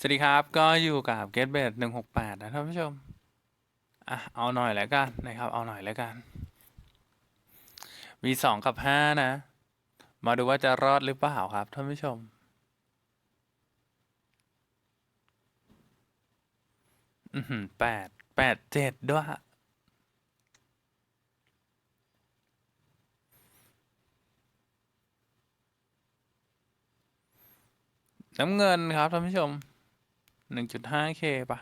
สวัสดีครับ ก็อยู่กับ Get b e t หนึ่งหกแปดนะท่านผู้ชม อะ เอาหน่อยแล้วกันนะครับ เอาหน่อยแล้วกัน มีสองกับห้านะ มาดูว่าจะรอดหรือเปล่าครับท่านผู้ชม อือหือแปดแปดเจ็ดด้วย น้ำเงินครับท่านผู้ชม หนึ่งจุดห้าเคป่ะ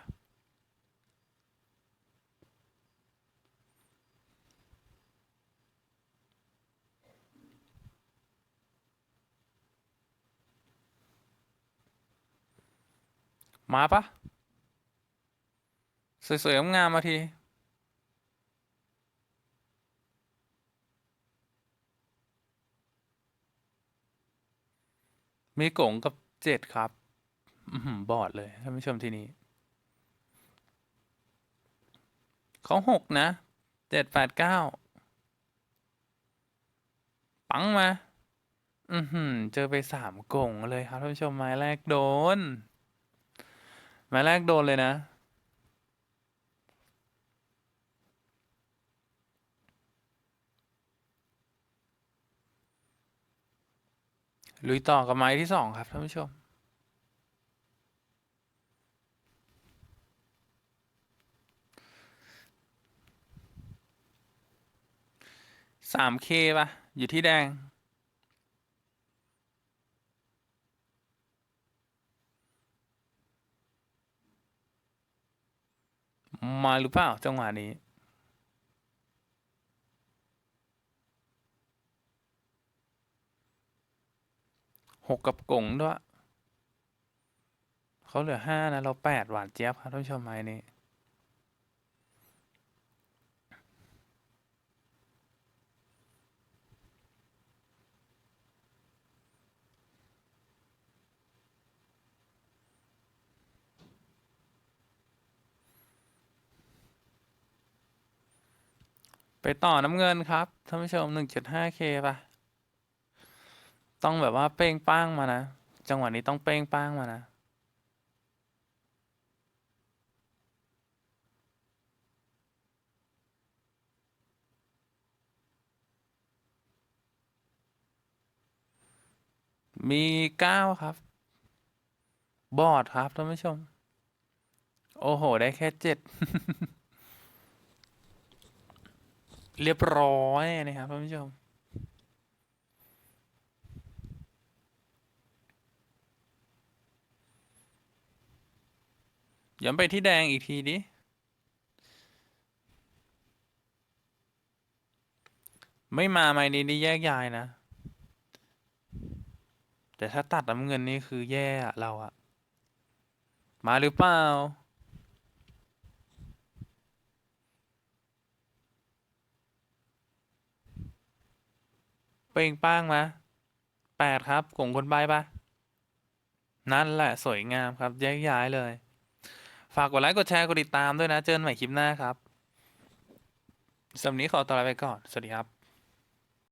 มาปะสวยๆงามมาที มีกงกับเจ็ดครับ อือหือบอดเลยท่านผู้ชมทีนี้ เขาหกนะเจ็ดแปดเก้าปังมา อือหือ เจอไปสามกงเลยครับท่านผู้ชมไม้แรกโดน ไม้แรกโดนเลยนะ ลุยต่อกับไม้ที่สองครับท่านผู้ชม สามเคป่ะ อยู่ที่แดง มาหรือเปล่า จังหวะนี้ หกกับกงด้วย เขาเหลือห้านะ เราแปดหวานเจี๊ยบครับท่านผู้ชมไม้นี้ ไปต่อน้ำเงินครับท่านผู้ชมหนึ่งจุดห้าเคป่ะ ต้องแบบว่าเป้งป้างมานะ จังหวะนี้ต้องเป้งป้างมานะมีเก้าครับ บอดครับท่านผู้ชม โอ้โห ได้แค่เจ็ด เรียบร้อยนะครับท่านผู้ชมย้ำไปที่แดงอีกทีดิไม่มาไม่นี้นี่แยกย้ายนะ แต่ถ้าตัดน้ำเงินนี่คือแย่เราอะมาหรือเปล่า เป่งป้างมาแปดครับกงคนใบปะนั่นแหละสวยงามครับแยกย้ายเลย ฝากกดไลค์กดแชร์กดติดตามด้วยนะ เจอกันใหม่คลิปหน้าครับสำหรับนี้ขอตัวลาไปก่อน สวัสดีครับ